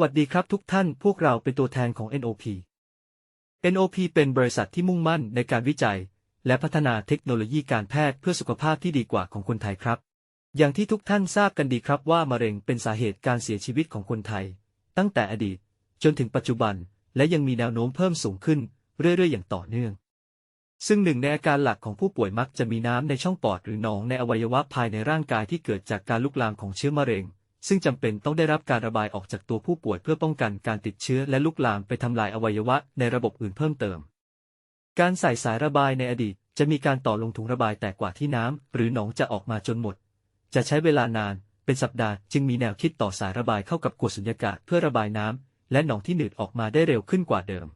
วัสดีครับทุกท่านพวกเราเป็นตัวแทนของ NOP NOP เป็นบริษัทที่มุ่งมั่นในการวิจัย และพัฒนาเทคโนโลยีการแพทย์เพื่อสุขภาพที่ดีกว่าของคนไทยครับ อย่างที่ทุกท่านทราบกันดีครับว่ามะเร็งเป็นสาเหตุการเสียชีวิตของคนไทย ตั้งแต่อดีต จนถึงปัจจุบัน และยังมีแนวโน้มเพิ่มสูงขึ้น เรื่อยๆ อย่างต่อเนื่อง ซึ่งหนึ่งในอาการหลักของผู้ป่วยมักจะมีน้ำในช่องปอดหรือหนองในอวัยวะภายในร่างกายที่เกิดจากการลุกลามของเชื้อมะเร็ง ซึ่งจำเป็นต้องได้รับการระบายออกจากตัวผู้ป่วยเพื่อป้องกันการติดเชื้อและลุกลามไปทำลายอวัยวะในระบบอื่นเพิ่มเติม การใส่สายระบายในอดีต จะมีการต่อลงถุงระบายแต่กว่าที่น้ำหรือหนองจะออกมาจนหมด จะใช้เวลานานเป็นสัปดาห์จึงมีแนวคิดต่อสายระบายเข้ากับขวดสุญญากาศเพื่อระบายน้ำและหนองที่หนืดออกมาได้เร็วขึ้นกว่าเดิม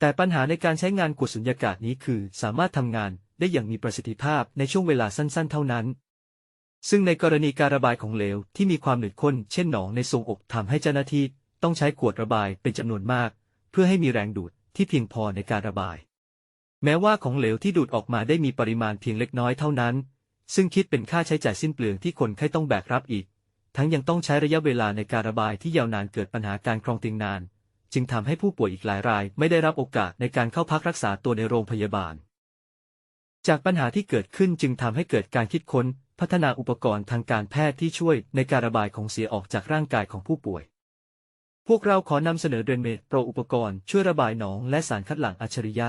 แต่ปัญหาในการใช้งานขวดสุญญากาศนี้คือ สามารถทำงานได้อย่างมีประสิทธิภาพในช่วงเวลาสั้น ๆ เท่านั้น ซึ่งในกรณีการระบายของเหลวที่มีความหนืดข้นเช่นหนองในทรงอกทำให้เจ้าหน้าที่ต้องใช้ขวดระบายเป็นจำนวนมาก เพื่อให้มีแรงดูดที่เพียงพอในการระบาย แม้ว่าของเหลวที่ดูดออกมาได้มีปริมาณเพียงเล็กน้อยเท่านั้น ซึ่งคิดเป็นค่าใช้จ่ายสิ้นเปลืองที่คนไข้ต้องแบกรับอีก ทั้งยังต้องใช้ระยะเวลาในการระบายที่ยาวนานเกิดปัญหาการครองเตียงนาน จึงทำให้ผู้ป่วยอีกหลายราย ไม่ได้รับโอกาสในการเข้าพักรักษาตัวในโรงพยาบาล จากปัญหาที่เกิดขึ้นจึงทำให้เกิดการคิดค้น พัฒนาอุปกรณ์ทางการแพทย์ที่ช่วยในการระบายของเสียออกจากร่างกายของผู้ป่วย พวกเราขอนำเสนอเดรนเมดโปรอุปกรณ์ช่วยระบายหนองและสารคัดหลั่งอัจฉริยะ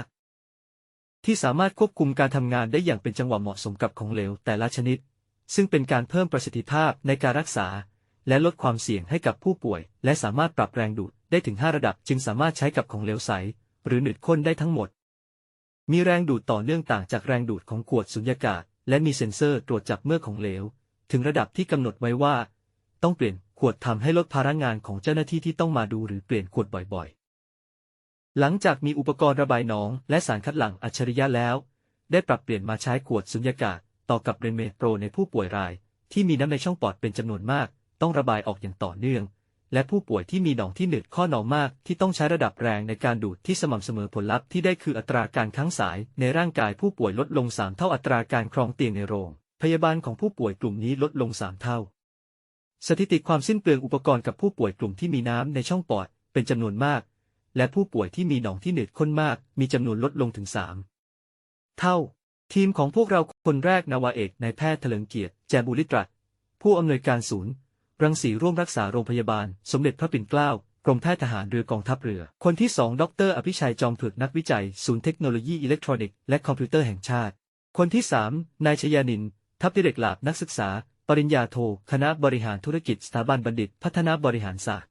ที่สามารถควบคุมการทำงานได้อย่างเป็นจังหวะเหมาะสมกับของเหลวแต่ละชนิด ซึ่งเป็นการเพิ่มประสิทธิภาพในการรักษา และลดความเสี่ยงให้กับผู้ป่วย และสามารถปรับแรงดูดได้ถึง 5 ระดับ จึงสามารถใช้กับของเหลวใส หรือหนืดข้นได้ทั้งหมด มีแรงดูดต่อเนื่องต่างจากแรงดูดของขวดสุญญากาศ และมีเซ็นเซอร์ตรวจจับเมื่อของเหลว ถึงระดับที่กำหนดไว้ว่า ต้องเปลี่ยนขวดทำให้ลดภาระงานของเจ้าหน้าที่ที่ต้องมาดูหรือเปลี่ยนขวดบ่อยๆ หลังจากมีอุปกรณ์ระบายหนองและสารคัดหลั่งอัจฉริยะแล้ว ได้ปรับเปลี่ยนมาใช้ขวดสุญญากาศต่อกับเรนเมโปรในผู้ป่วยราย ที่มีน้ำในช่องปอดเป็นจำนวนมาก ต้องระบายออกอย่างต่อเนื่อง และผู้ป่วยที่มีหนองที่หนืดข้อหนองมากที่ต้องใช้ระดับแรงในการดูดที่สม่ำเสมอผลลัพธ์ที่ได้คืออัตราการค้างสายในร่างกายผู้ป่วยลดลง 3 เท่าอัตราการครองเตียงในโรง พยาบาลของผู้ป่วยกลุ่มนี้ลดลง 3 เท่า สถิติความสิ้นเปลืองอุปกรณ์กับผู้ป่วยกลุ่มที่มีน้ำในช่องปอดเป็นจำนวนมาก และผู้ป่วยที่มีหนองที่หนืดข้นมาก มีจำนวนลดลงถึง 3 เท่า ทีมของพวกเราคนแรกนาวาเอกนายแพทย์เถลิงเกียรติแจบุริตรัตผู้อำนวยการศูนย์ รังสีร่วมรักษาโรงพยาบาล สมเด็จพระปิ่นเกล้ากรมแพทย์ทหารเรือกองทัพเรือ คนที่สองดร อภิชัยจอมเผือกนักวิจัย ศูนย์เทคโนโลยีอิเล็กทรอนิกส์และคอมพิวเตอร์แห่งชาติ คนที่สามนายชยานิน ทัพดิเรกลาบนักศึกษา ปริญญาโท คณะบริหารธุรกิจสถาบันบัณฑิต พัฒนาบริหารศาสตร์